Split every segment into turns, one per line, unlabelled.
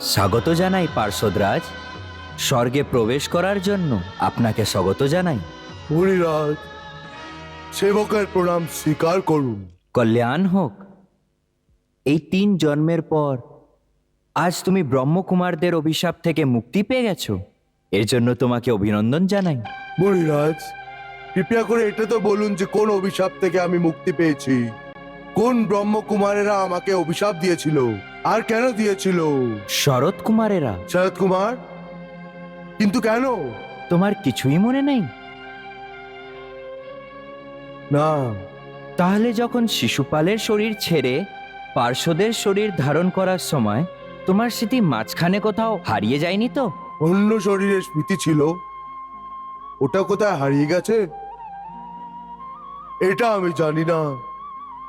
স্বাগত জানাই পার্শ্বদরাজ। স্বর্গে প্রবেশ করার জন্য আপনাকে স্বাগত জানাই।
মুনিরাজ সেবকের প্রণাম স্বীকার করুন।
কল্যাণ হোক। এই তিন জন্মের পর আজ তুমি ব্রহ্মকুমারদের অভিশাপ থেকে মুক্তি পেয়ে গেছো। এর জন্য তোমাকে অভিনন্দন জানাই।
মুনিরাজ কৃপা করে এটা তো বলুন যে কোন অভিশাপ থেকে আমি মুক্তি পেয়েছি। কোন ব্রহ্মকুমারেরা আমাকে অভিশাপ দিয়েছিল? আর কেন দিয়েছিল?
শরৎ কুমারেরা।
শরৎ কুমার? কিন্তু কেন?
তোমার কিছুই মনে নেই?
না।
তাহলে যখন শিশুপালের শরীর ছেড়ে পার্শ্বদের শরীর ধারণ করার সময় তোমার স্মৃতি মাঝখানে কোথাও হারিয়ে যায়নি তো?
অন্য শরীরের স্মৃতি ছিল। ওটা কোথায় হারিয়ে গেছে? এটা আমি জানি না।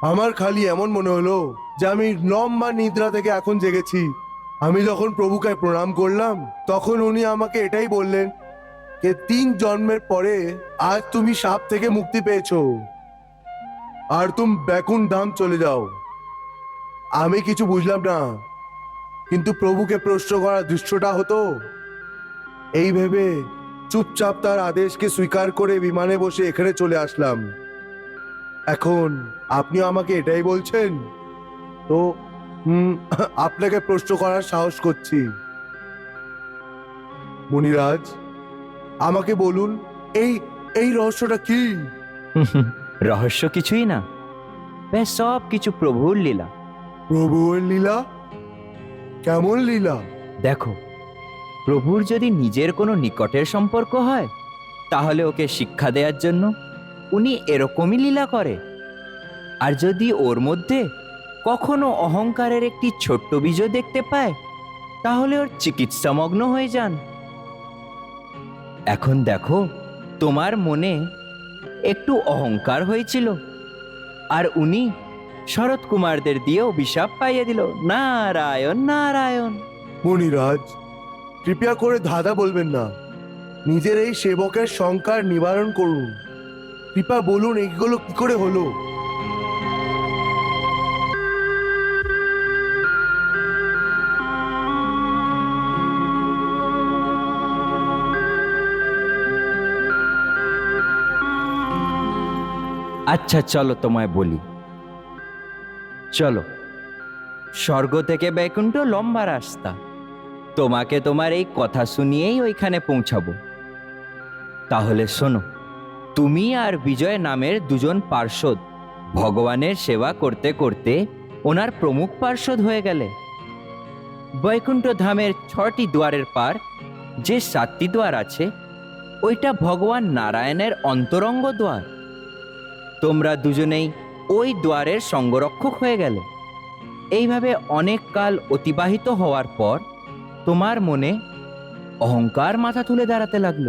আমার খালি এমন মনে হলো যে আমি লম্বা নিদ্রা থেকে এখন জেগেছি। আমি যখন প্রভুকে প্রণাম করলাম, তখন উনি আমাকে এটাই বললেন যে, তিন জন্মের পরে আজ তুমি সাপ থেকে মুক্তি পেয়েছ। আর তুমি ব্যাকুন ধাম চলে যাও। আমি কিছু বুঝলাম না। কিন্তু প্রভুকে প্রশ্ন করার দৃশ্যটা হতো। এই ভেবে চুপচাপ তার আদেশকে স্বীকার করে বিমানে বসে এখানে চলে আসলাম। এখন আপনি আমাকে এটাই বলছেন? তো আপনাকে প্রশ্ন করার সাহস করছি। মুনিরাজ, আমাকে বলুন, এই এই রহস্যটা কি?
রহস্য কিছুই না। সব কিছু প্রভুর লীলা।
প্রভুর লীলা? কেমন লীলা?
দেখো, প্রভুর যদি নিজের কোনো নিকটের সম্পর্ক হয়, তাহলে ওকে শিক্ষা দেওয়ার জন্য উনি এরকমই লীলা করে। আর যদি ওর মধ্যে কখনো অহংকারের একটি ছোট্ট বীজও দেখতে পায়, তাহলে ওর চিকিৎসামগ্ন হয়ে যান। এখন দেখো, তোমার মনে একটু অহংকার হয়েছিল, আর উনি শরৎ কুমারদের দিয়ে অভিশাপ পাইয়ে দিল। নারায়ণ নারায়ণ।
মণিরাজ কৃপা করে ধাঁধা বলবেন না। নিজের এই সেবকের শঙ্কার নিবারণ করুন। কৃপা বলুন এইগুলো কি করে হলো?
আচ্ছা চলো তোমায় বলি। চলো। স্বর্গ থেকে বৈকুণ্ঠ লম্বা রাস্তা তোমাকে তোমার এই কথা শুনিয়েই ওইখানে পৌঁছাবো। তাহলে শোনো, তুমি আর বিজয় নামের দুজন পার্ষদ ভগবানের সেবা করতে করতে ওনার প্রমুখ পার্ষদ হয়ে গেলে। বৈকুণ্ঠ ধামের ছটি দুয়ারের পার, যে সাতটি দ্বার আছে, ওইটা ভগবান নারায়ণের অন্তরঙ্গ দ্বার তোমরা দুজনেই ওই দুয়ারের সঙ্গরক্ষক হয়ে গেলে। এইভাবে অনেক কাল অতিবাহিত হওয়ার পর তোমার মনে অহংকার মাথা তুলে দাঁড়াতে লাগল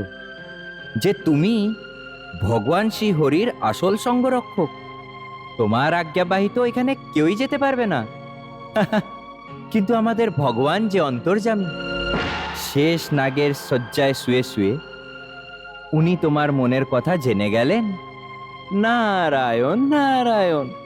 যে তুমি ভগবান শ্রী হরির আসল সঙ্গরক্ষক তোমার আজ্ঞাবাহিত এখানে কেউই যেতে পারবে না। কিন্তু আমাদের ভগবান যে অন্তর্জামী শেষ নাগের শয্যায় শুয়ে শুয়ে উনি তোমার মনের কথা জেনে গেলেন। নারায়ণ নারায়ণ।